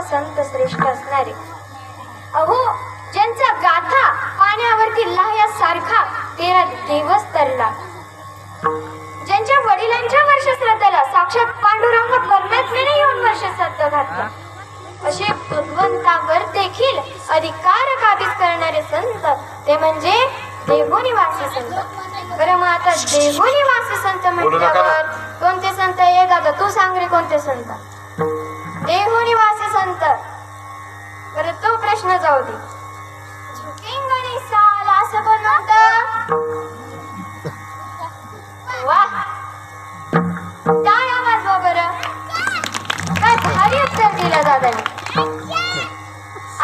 सर्व संत श्रेष्ठ असणारे. अहो ज्यांचा गाथा पाण्यावरती लाह्यासारखा तेरा दिवस तरला. ज्यांच्या वडिलांच्या वर्षश्राद्धाला साक्षात पांडुरंग परमात्म्याने येऊन वर्षश्राद्ध घातलं. असे भगवंतावर देखील अधिकार काबीज करणारे संत ते म्हणजे देवनिवासी संत. बरं मग आता देवनिवासी संत. म्हटल्यावर कोणते संत? ये दादा तू सांग रे कोणते संत? देवनिवासी संत. बरं तो प्रश्न जाऊ दे. झुकेंगणी साल असं पण वा. काय आवाज वा बरं? काय भारी उत्तर दिलं दादाने.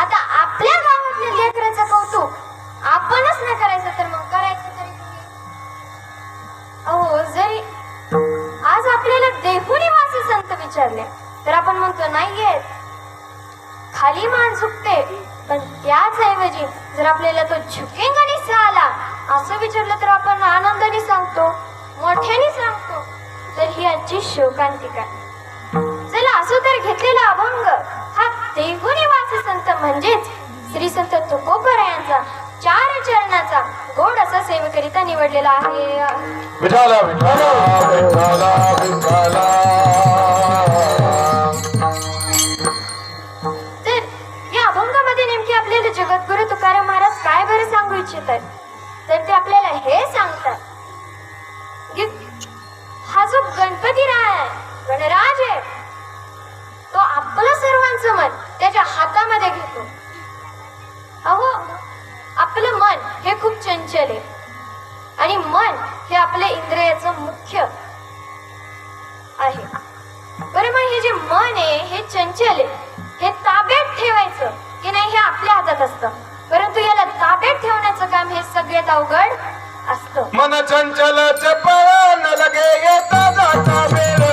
आता आपल्या गावातल्या लेकराचं कौतुक आपणच न करायचं तर मग करायचं तरी अहो जरी आज आपल्याला देहुनिवासी संत विचारले तर आपण म्हणतो नाही येत. खाली मान झुकते. पण त्याच ऐवजी जर आपल्याला तो झुकेंगाने आला असं विचारलं तर आपण आनंदाने सांगतो मोठ्याने सांगतो. तर ही आजची शोकांतिका. चला असो तर घेतलेला अभंग. हा देहुनिवासी संत म्हणजेच श्री संत तुकोबरायांचा चार चरणाचा गोड असा सेवेकरिता निवडलेला आहे. विठाला विठाला विठाला विठाला सांगू तर ते आपल्याला हे सांगतात की हा जो गणपती आहे गणराज आहे तो आपलं सर्वांचं मन त्याच्या हातामध्ये घेतो. अहो आपलं मन हे खूप चंचल आहे. आणि मन हे आपल्या इंद्रियाचं मुख्य आहे. बरं मग हे जे मन आहे हे चंचल आहे हे ताब्यात ठेवायचं की नाही हे आपल्या हातात असतं. परंतु याला ताब्यात ठेवण्याचं काम हे सगळ्यात अवघड असतं. मन चंचल पळण लगे येता जाता वेळ.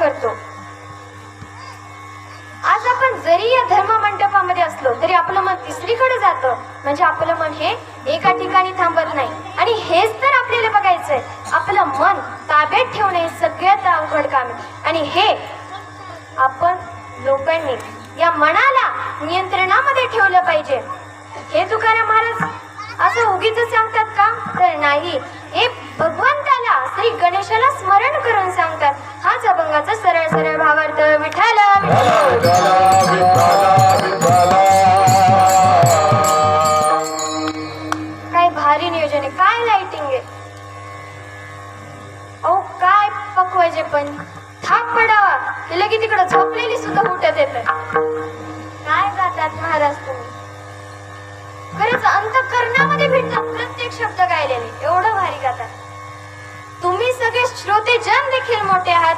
करतो. आज आपण जरी या धर्म मंडपामध्ये असलो तरी आपलं मन तिसरीकडे जातं. म्हणजे आपलं मन हे एका ठिकाणी थांबत नाही. आणि हेच तर आपल्याला बघायचंय. आपलं मन ताब्यात ठेवणे सगळ्यात अवघड काम आहे. आणि हे आपण लोकांनी या मनाला नियंत्रणामध्ये ठेवलं पाहिजे. हे तुकाराम महाराज असं उगीच सांगतात का? तर नाही. भगवंताला श्री गणेशाला स्मरण करून सांगतात. हाच अभंगाचा सरळ सरळ भावार्थ. विठाला काय भारी नियोजन आहे. काय लाइटिंग आहे. अहो काय पकवायचे पण. थाप पडावा. हे लगे तिकडं झोपलेली सुद्धा उठत येत काय गातात महाराज तुम्ही? खरंच अंतकरणामध्ये भेटतात प्रत्येक शब्द गायलेले. एवढं भारी गातात. सगळे श्रोते जन देखील मोठे आहात.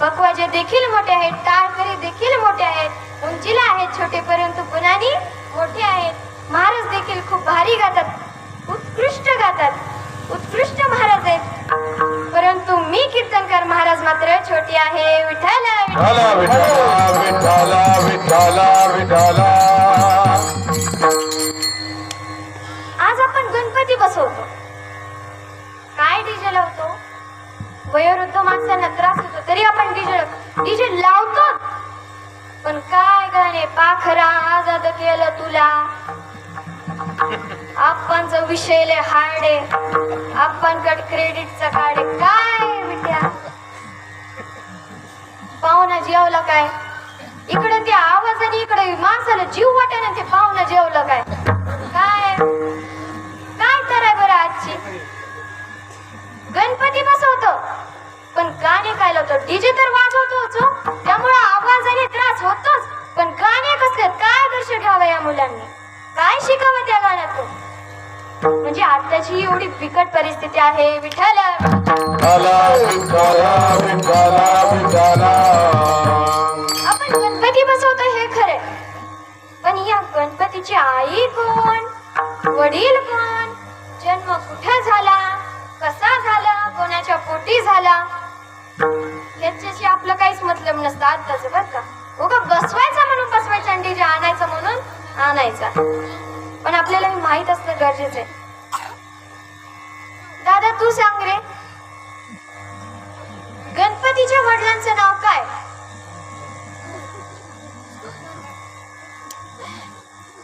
पकवाजे देखील मोठे आहेत. टाळकरी देखील मोठे आहेत. उंचीला आहेत छोटे परंतु गुणांनी मोठे आहेत. महाराज देखील खूप भारी गातात. उत्कृष्ट गातात. उत्कृष्ट महाराज आहेत. परंतु मी कीर्तनकार महाराज मात्र छोटी आहे. विठाला विठाला विठाला विठाला विठाला आज आपण गणपती बसवतो. काय डीजे लावतो? वयोवृद्ध माणसांना त्रास होतो तरी आपण डीजे डीजे लावतो. पण काय गाणे? पाखरा आजाद केलं तुला. आपणच विषयले हार्डे आपणकड क्रेडिटचा काढे काय बिट्या पाहुणा जेवला काय? इकडे त्या आवाजाने इकडे माणसाला जीव वाटेना ते पाहुणा जेवलं काय? काय? काय कराय बरं आजची? गणपती बसव गाणे काय लावतो डीजे तर वाजवतोच. त्यामुळे आवाजाने त्रास होतो मुलांनी? काय शिकावं त्या गाण्यातून? म्हणजे आताची एवढी बिकट परिस्थिती आहे विठ्ठला! आपण गणपती बसवतो हे खरे. पण या गणपतीची आई कोण? वडील कोण? जन्म कुठे झाला? कसा झाला? कोणाच्या पोटी झाला? याच्याशी आपलं काहीच मतलब नसतं आत्ताच बर का. उगा बसवायचा म्हणून बसवायचा आणि डीजे आणायचा म्हणून आणायचा. पण आपल्याला हे माहीत असणं गरजेचं आहे. दादा तू सांग रे. गणपतीच्या वडिलांचं नाव काय?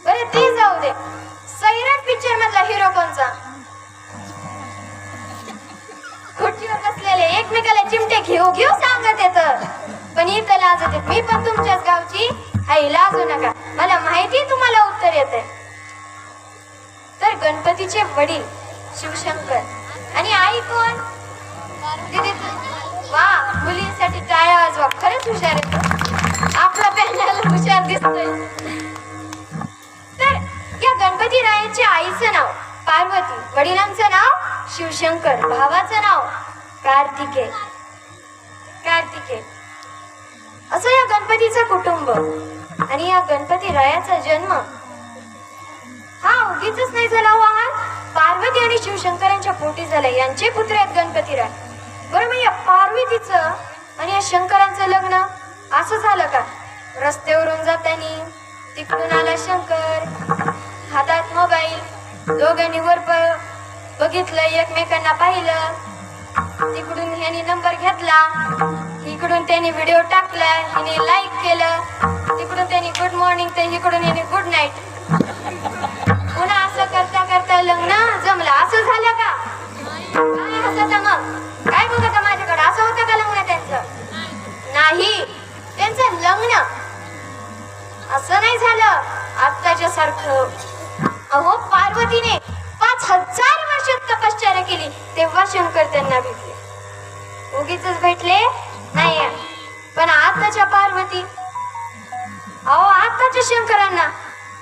बरं ते जाऊ दे. सैराट पिक्चर मधला हिरो कोणचा एकमेकाला चिमटे घेऊ घेऊ सांगत येत. पण इथं लाज होते मी पण तुमच्याच गावची. आई लाजू नका. मला माहिती तुम्हाला उत्तर येत तर गणपतीचे वडील शिवशंकर. आणि आई कोण? दीदी वा मुलींसाठी टाळ्या वाजवा. खरंच हुशार येतो आपला पॅनल हुशार दिसतोय. तर या गणपती रायाच्या आईचं नाव पार्वती. वडिलांचं नाव शिवशंकर. भावाचं नाव कार्तिके. कार्तिके. असं या गणपतीचं कुटुंब आणि या गणपती रायाचा जन्म. हा उगीच नाही झाला हो हा पार्वती आणि शिवशंकरांच्या पोटी झाला यांचे पुत्र आहेत गणपतीराय बरं मग या पार्वतीचं आणि या शंकरांचं लग्न असं झालं का? रस्त्यावरून जातानी तिकडून आला शंकर. हातात मोबाईल दोघांनी वर प- बघितलं एकमेकांना पाहिलं. तिकडून ह्यानी नंबर घेतला. इकडून त्यांनी व्हिडिओ टाकला. हिने लाईक केलं. तिकडून त्यांनी गुड मॉर्निंग तर इकडून हिने गुड नाईट पुन्हा असं करता करता लग्न जमलं. असं झालं का? काय हसत मग? काय बघत माझ्याकडे? असं होतं का लग्न त्यांचं? नाही. त्यांचं लग्न. असं नाही झालं. आत्ताच्या सारखं. अहो पार्वतीने पाच हजार तपश्चर्या केली तेव्हा शंकर त्यांना भेटले. उगीच भेटले नाही पण आताच्या पार्वती. अहो आताच्या शंकरांना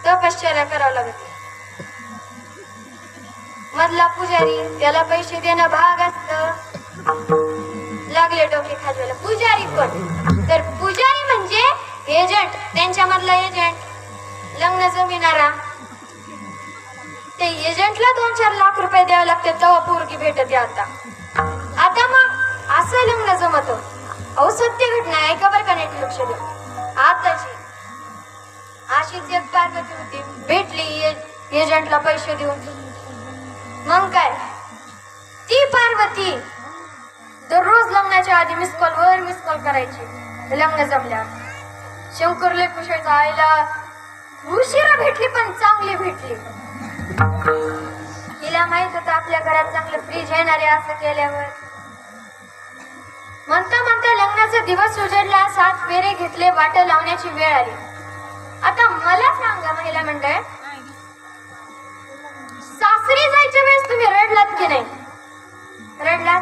तपश्चर्या करावं लागत. मधला पुजारी त्याला पैसे देणं भाग असत. लागले डोके खाजवायला. पुजारी पण तर पुजारी म्हणजे एजंट त्यांच्या मधला एजंट लग्न जमिनारा. ते एजंटला दोन चार लाख रुपये द्यावे लागते तेव्हा पोरगी भेटते आता. आता मग असं लग्न जमत. अहो सत्य घटना आहे का बरं का नीट लक्ष द्या. आताची अशीच एक पार्वती होती. भेटली ए- एजंटला पैसे देऊन. मग काय? ती पार्वती दररोज लग्नाच्या आधी मिस कॉल वर मिस कॉल करायची. लग्न जमल्यावर. शंकरले लय आईला उशिरा भेटली पण चांगली भेटली. तिला माहीत होतं आपल्या घरात चांगलं फ्रीज येणार आहे असं केल्यावर. म्हणता म्हणता लग्नाचा दिवस उजडला सात फेरे घेतले वाट लावण्याची वेळ आली. आता मला सांगा महिला मंडळ सासरी जायच्या वेळेस तुम्ही रडलात की नाही? रडलात?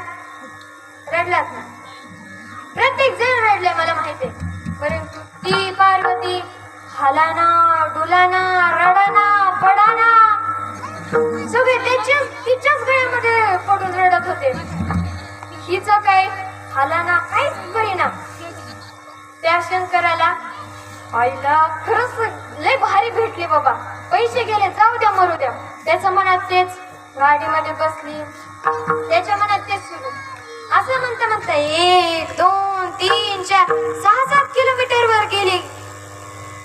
रडलात ना? प्रत्येक जण रडले मला माहिती परंतु ती पार्वती हलाना डुलाना सगळे त्याच्या तिच्याच गळ्यामध्ये पडून रडत होते. हिच काय हालाना काहीच करीना त्या शंकराला आईला खरंच लय भारी भेटली बाबा. पैसे गेले जाऊ द्या मरू द्या. त्याच्या मनात तेच गाडीमध्ये बसली. त्याच्या मनात तेच सुरू. असं म्हणता म्हणता एक दोन तीन चार सहा सात किलोमीटर वर गेली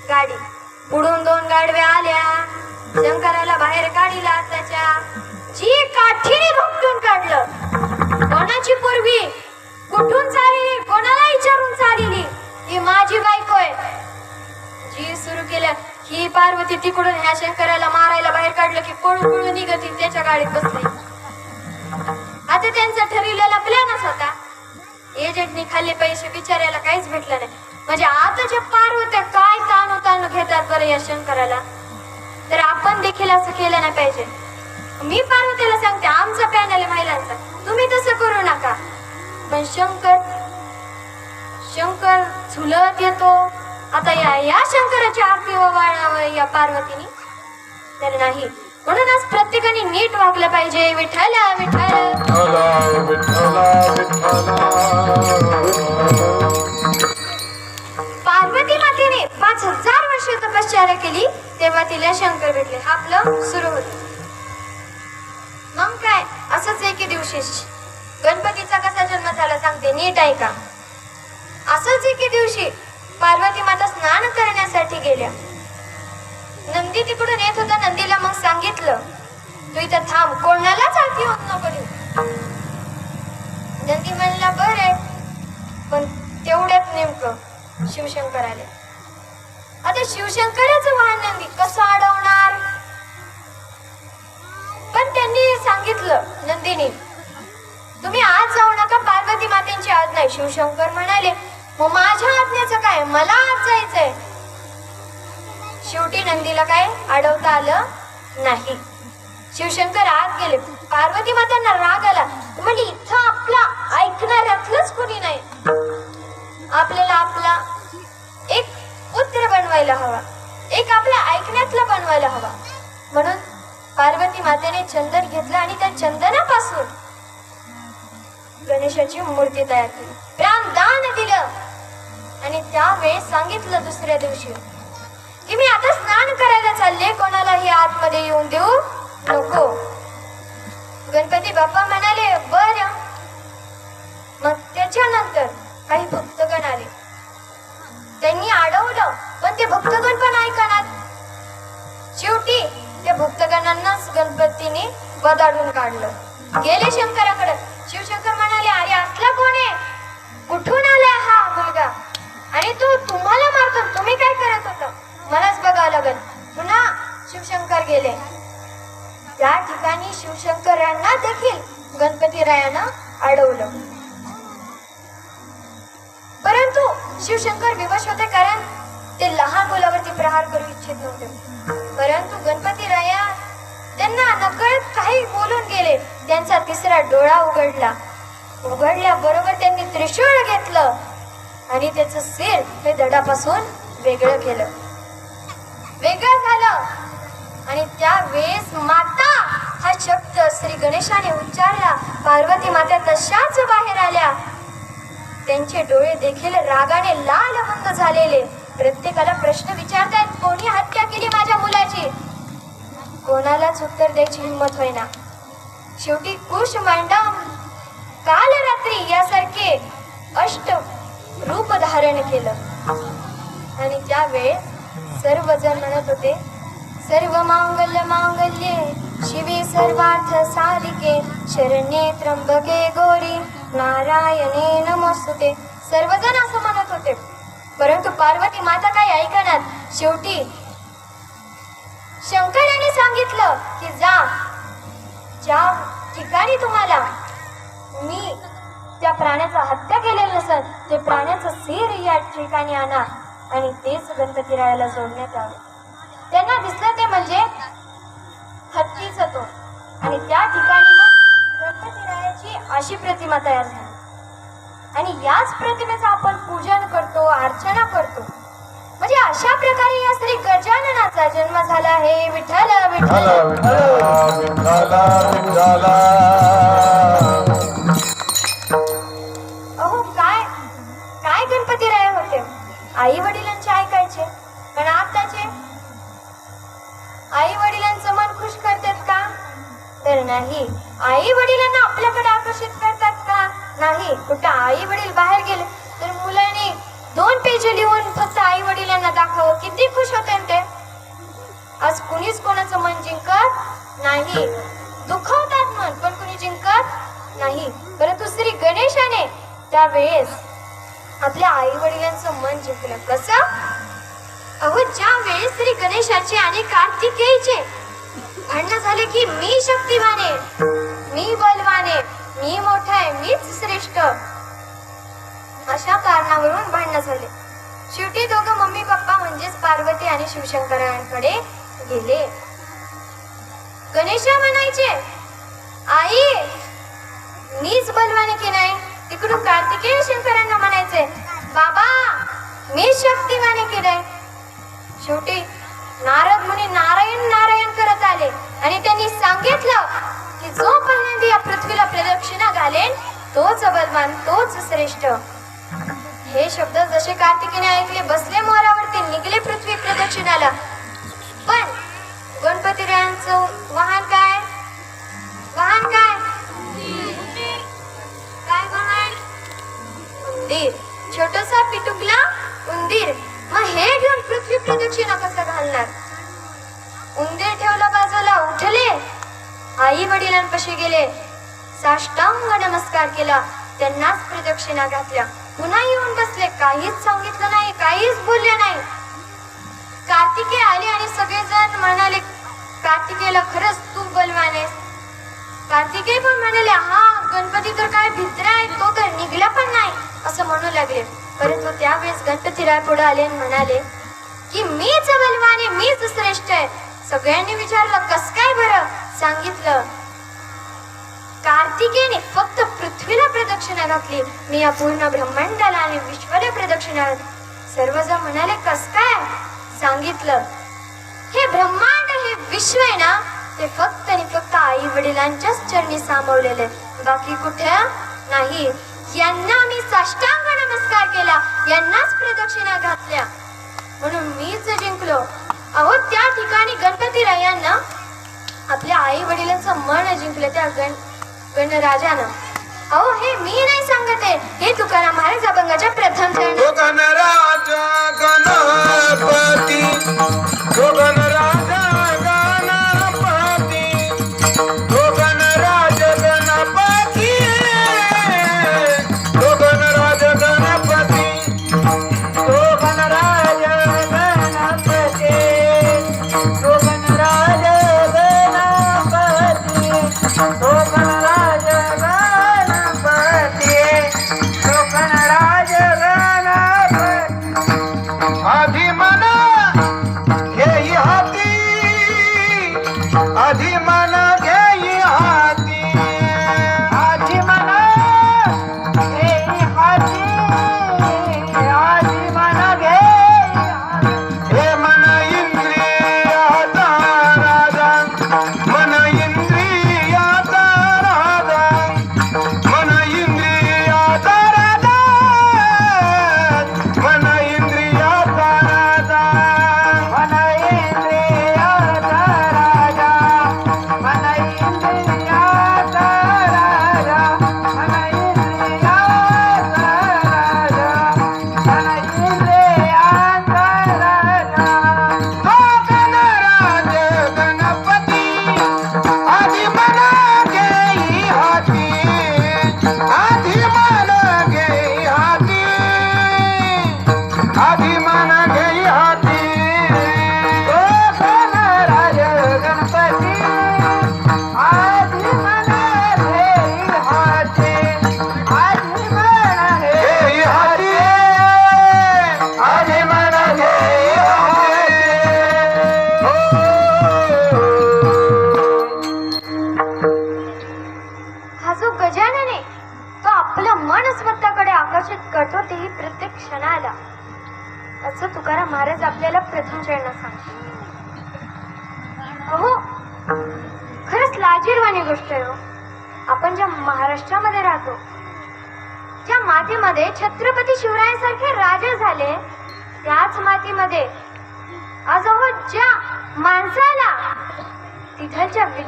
गाडी. पुढून दोन गाडव्या आल्या. शंकराला बाहेर गाडीला त्याच्या जी काठीने धुमटून काढलं. कोणाची पूर्वी कुठून चालली कोणाला विचारून चालली ही माझी बायको आहे. जी सुरू केलं ही पार्वती तिकडून ह्या शंकराला मारायला बाहेर काढलं की पळू पळू निघती त्याच्या गाडीत बसली. आता त्यांचा ठरविलेला प्लॅनच होता एजंटनी खाल्ले पैसे बिचाऱ्याला काहीच भेटलं नाही. म्हणजे आताच्या पार्वत्या काय ताणू ताणू घेतात बरं या शंकराला? तर आपण देखील असं केलं नाही पाहिजे. मी पार्वतीला सांगते आमचा पॅनल आहे महिलांचा. तुम्ही तसं करू नका. पण शंकर शंकर झुलत येतो. आता या या शंकराची आरती ओवाळावं या पार्वतीने. तर नाही म्हणूनच प्रत्येकाने नीट वागलं पाहिजे. विठ्ठल विठ्ठल. विठ्ठला विठ्ठला विठ्ठला. पार्वती मातेने पाच हजार वर्ष तपश्चर्या केली तेव्हा तिला शंकर भेटले. हा आपलं सुरू होत. मग काय? असंच एके दिवशी गणपतीचा कसा जन्म झाला सांगते नीट ऐका. असंच एके दिवशी पार्वती माता स्नान करण्यासाठी गेल्या. नंदी तिकडून येत होता नंदीला मग सांगितलं तू इथं थांब कोणालाच आधी होत नको नंदी म्हणला बरे पण तेवढ्यात नेमकं शिवशंकर आले. आता शिवशंकराचं वाहन नंदी कसं अडवणार? पण त्यांनी सांगितलं नंदिनी तुम्ही आज जाऊ नका पार्वती मातेंची आज नाही शिवशंकर म्हणाले मग माझ्या आज्ञाचं काय? मला आज जायचंय. शेवटी नंदीला काय अडवता आलं नाही. शिवशंकर आत गेले. पार्वती मातांना राग आला. म्हणजे इथं आपला ऐकणाऱ्यातलंच कोणी नाही. आपल्याला आपला एक पुत्र बनवायला हवा. एक आपल्या ऐकण्यातला बनवायला हवा. म्हणून पार्वती मातेने चंदन घेतलं आणि त्या चंदनापासून गणेशाची मूर्ती तयार केली. प्राणदान दिलं. आणि त्यावेळेस सांगितलं दुसऱ्या दिवशी की मी आता स्नान करायला चालले कोणालाही आतमध्ये येऊन देऊ नको. गणपती बाप्पा म्हणाले बर. मग त्याच्यानंतर काही भक्तगण आले. त्यांनी अडवलं पण ते भक्तगण पण ऐकणार. शेवटी त्या भक्तगणांनाच गणपतीने बदाडून काढलं. गेले शंकराकडे. शिवशंकर म्हणाले अरे असला कोण आहे? कुठून आला हा मुलगा? आणि तो तुम्हाला मारतो. तुम्ही काय करत होता? मलाच बघावं लागल. पुन्हा शिवशंकर गेले. त्या ठिकाणी शिवशंकरांना देखील गणपतीरायानं अडवलं. परंतु शिवशंकर विवश होते कारण ते लहान मुलावरती प्रहार करू इच्छित नव्हते. परंतु गणपतीराया त्यांना नकळत काही बोलून गेले. त्यांचा तिसरा डोळा उघडला. उघडल्या बरोबर त्यांनी त्रिशूळ घेतलं. आणि त्याचं सिर हे दडापासून वेगळं केलं. वेगळं झालं. आणि त्यावेळेस माता हा शब्द श्री गणेशाने उच्चारला. पार्वती माता तशाच बाहेर आल्या. त्यांचे डोळे देखील रागाने लालबंद झालेले. प्रत्येकाला प्रश्न विचारतायत कोणी हत्या केली माझ्या मुलाची? कोणालाच उत्तर द्यायची हिंमत होईना. शेवटी कुश मांडा काल रात्री यासारखे अष्ट रूप धारण केलं. आणि त्यावेळ सर्वजण म्हणत होते सर्व मांगल्य मांगल्ये शिवे सर्वार्थ साधिके शरण्ये त्र्यंबके गौरी नारायणे नमोस्तुते. सर्वजण असं म्हणत होते. परंतु पार्वती माता काही ऐकणार. शेवटी शंकराने सांगितलं की जा ज्या ठिकाणी तुम्हाला मी त्या प्राण्याचा हत्या केलेलं नसेल ते प्राण्याचं सिर या ठिकाणी आणा आणि तेच गणपतीरायाला जोडण्यात यावे. त्यांना दिसलं ते म्हणजे हत्तीच तो आणि त्या ठिकाणी मग गणपतीरायाची अशी प्रतिमा तयार झाली. आणि याच प्रतिमेचं आपण पूजन करतो अर्चना करतो. म्हणजे अशा प्रकारे या श्री गजाननाचा जन्म झाला आहे. विठ्ठल विठ्ठला. अहो काय काय गणपतीराय होते? आई वडिलांचे ऐकायचे पण आताचे आई वडिलांचं मन खुश करतात का? तर नाही. आई वडिलांना आपल्याकडे आकर्षित करतात का? नाही कुठं आई वडील बाहेर गेले तर मुलांनी दोन पेज लिहून फक्त आई वडिलांना दाखव किती खुश होते ते. आज कुणीच कोणाचं मन जिंकत नाही. दुखवतात मन पण कुणी जिंकत नाही. परंतु श्री गणेशाने त्यावेळेस आपल्या आई वडिलांचं मन जिंकलं. कसं? अहो ज्या वेळेस श्री गणेशाचे आणि कार्तिकेयचे भांडणं झाले की मी शक्तिवान मी बलवाने मी मोठा आहे मीच श्रेष्ठ. अशा कारणावरून भांडणं झाले. शेवटी दोघं मम्मी पप्पा म्हणजेच पार्वती आणि शिवशंकरांकडे गेले. गणेशा म्हणायचे आई मीच बलवान की नाही? तिकडून कार्तिकेय शंकरांना म्हणायचे बाबा मी शक्तिमाने केलंय शेवटी नारद मुनी नारायण नारायण करत आले आणि त्यांनी सांगितलं की जो पहिल्यांदा या पृथ्वीला प्रदक्षिणा घालेन तोच बलवान तोच श्रेष्ठ. हे शब्द जसे कार्तिकीने ऐकले बसले मोरावरती निघले पृथ्वी प्रदक्षिणाला. पण गणपतीरायांचं वाहन काय? वाहन काय? काय वाहन? उंदीर. छोटसा पिटुकला उंदीर. मग हे घेऊन पृथ्वी प्रदक्षिणा कसं घालणार? उंदीर ठेवला बाजूला उठले. आई वडिलांपाशी गेले. साष्टांग नमस्कार केला. त्यांनाच प्रदक्षिणा घातल्या. पुन्हा येऊन बसले. काहीच सांगितलं नाही काहीच बोलले नाही. कार्तिके आले आणि सगळेजण म्हणाले कार्तिकेला खरंच तू बलवान आहेस कार्तिकेय पण म्हणाले हा गणपती तर काय भित्रा आहे तो तर निघला पण नाही. असं म्हणू लागले. परंतु त्यावेळेस गणपतीराय पुढे आले आणि म्हणाले की मीच बलवान आहे मीच श्रेष्ठ आहे. सगळ्यांनी विचारलं कस काय बरं? सांगितलं. कार्तिकेने फक्त पृथ्वीला प्रदक्षिणा घातली. मी या पूर्ण ब्रह्मांडाला आणि विश्वाला प्रदक्षिणा सर्वजण म्हणाले कस काय? सांगितलं. हे ब्रह्मांड हे विश्व आहे ना? ते फक्त आणि फक्त आई वडिलांच्याच चरणी सामावलेले. बाकी कुठे? नाही. यांना मी साष्टांग नमस्कार केला. यांनाच प्रदक्षिणा घातल्या. म्हणून मीच जिंकलो. अहो त्या ठिकाणी गणपती रायांना आपल्या आई वडिलांचं मन जिंकलं त्या गण गणराजानं. अहो हे मी नाही सांगत आहे. हे तुकाराम महाराज अभंगाच्या प्रथम चरण गणराजा गणपती. गणराज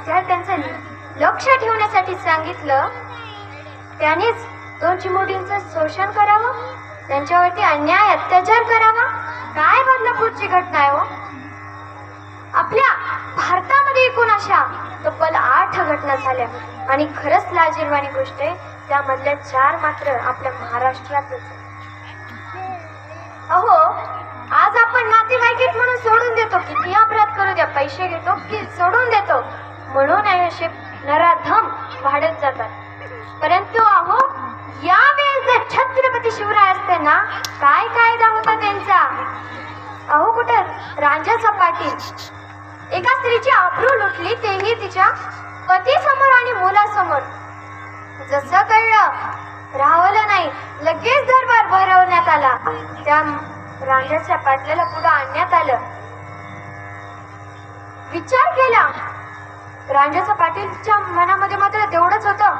तिथलच्या विद्यार्थ्यांचं लक्ष ठेवण्यासाठी सांगितलं त्यानेच दोन चिमुरडींचं शोषण करावं त्यांच्यावरती अन्याय अत्याचार करावा. काय बदलापूरची घटना आहे हो? आपल्या भारतामध्ये एकूण अशा तब्बल आठ घटना झाल्या. आणि खरंच लाजीरवाणी गोष्ट आहे त्यामधल्या चार मात्र आपल्या महाराष्ट्रातच अहो आज आपण नातेवाईकीत म्हणून सोडून देतो किती अपराध करू द्या पैसे घेतो की सोडून देतो. म्हणून असे नराधम वाढत जातात. परंतु अहो यावेळेस जर छत्रपती शिवराय असते ना काय कायदा होता त्यांचा? अहो कुठं? रांजाचा पाटील एका स्त्रीची आबरू लुटली तेही तिच्या पतीसमोर आणि मुलासमोर. जसं कळलं राहवलं नाही लगेच दरबार भरवण्यात आला. त्या रांजाच्या पाटल्याला पुढे आणण्यात आलं. विचार केला. रांजाचा पाटीलच्या मनामध्ये मात्र तेवढंच होतं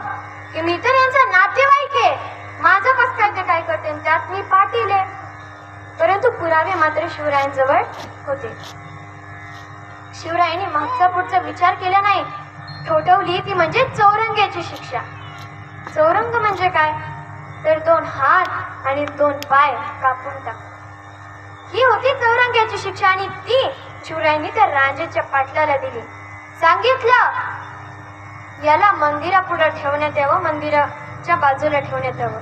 की मी तर यांचा नातेवाईक आहे. माझं कस काय ते काय करते? त्यात मी पाटील आहे. परंतु पुरावे मात्र शिवरायांजवळ होते. शिवरायांनी मागचा पुढचा विचार केला नाही. ठोठवली ती म्हणजे चौरंग्याची शिक्षा. चौरंग म्हणजे काय? तर दोन हात आणि दोन पाय कापून टाक ही होती चौरंग्याची शिक्षा आणि ती शिवरायांनी त्या राजाच्या पाटलाला दिली. सांगितलं. याला मंदिरापुढे ठेवण्यात यावं मंदिराच्या बाजूला ठेवण्यात यावं.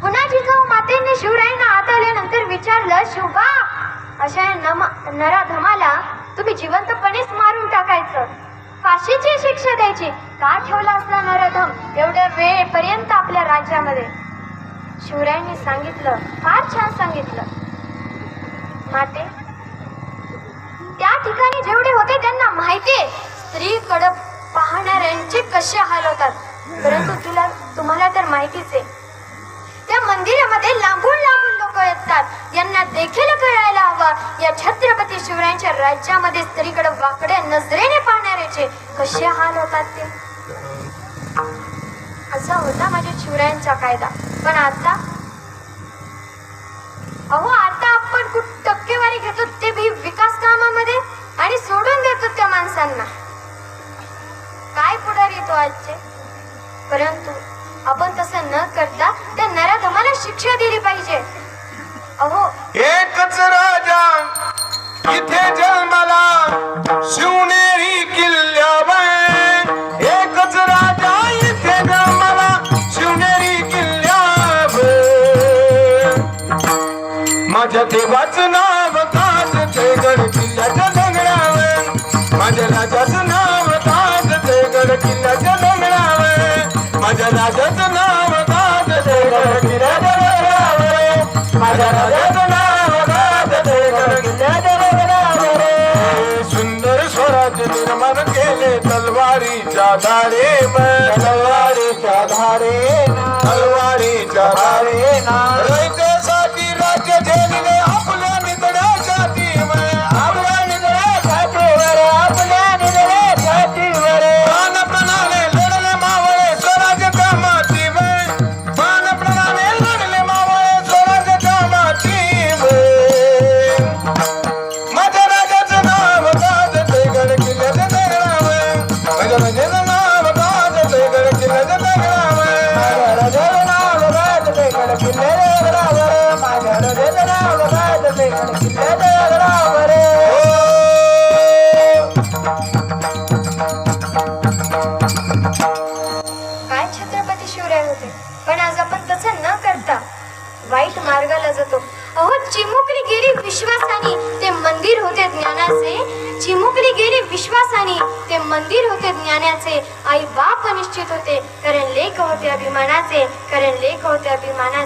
पुन्हा जिजाऊ मातेने शिवरायांना आत आल्यानंतर विचारलं शिवबा अशा नराधमाला तुम्ही जिवंतपणेच मारून टाकायचं. फाशीची शिक्षा द्यायची. का ठेवला असला नराधम? एवढ्या वेळेपर्यंत आपल्या राज्यामध्ये. शिवरायांनी सांगितलं फार छान सांगितलं. माते त्या ठिकाणी जेवढे होते त्यांना माहितीये. स्त्रीकडे पाहणाऱ्यांचे कसे हाल होतात. परंतु तुला तुम्हाला तर माहितीच आहे. त्या मंदिरामध्ये लांबून लांबून लोक येतात. यांना देखील कळायला हवं. या छत्रपती शिवरायांच्या राज्यामध्ये स्त्रीकडे वाकड्या नजरेने पाहणाऱ्याचे कसे हाल होतात ते. असा होता माझ्या शिवरायांचा कायदा. पण आता? अहो आता आपण कुठ टक्केवारी घेतो ते बी विकास कामामध्ये आणि सोडून देतो त्या माणसांना. काय पुढार येतो आजचे? परंतु आपण तसं न करता त्या नराधमाला शिक्षा दिली पाहिजे. अहो एकच राजा इथे जन्माला शिवनेरी किल्ल्यावर धारे तलवारीच्या धारे तलवारीच्या धारे ना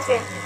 कारण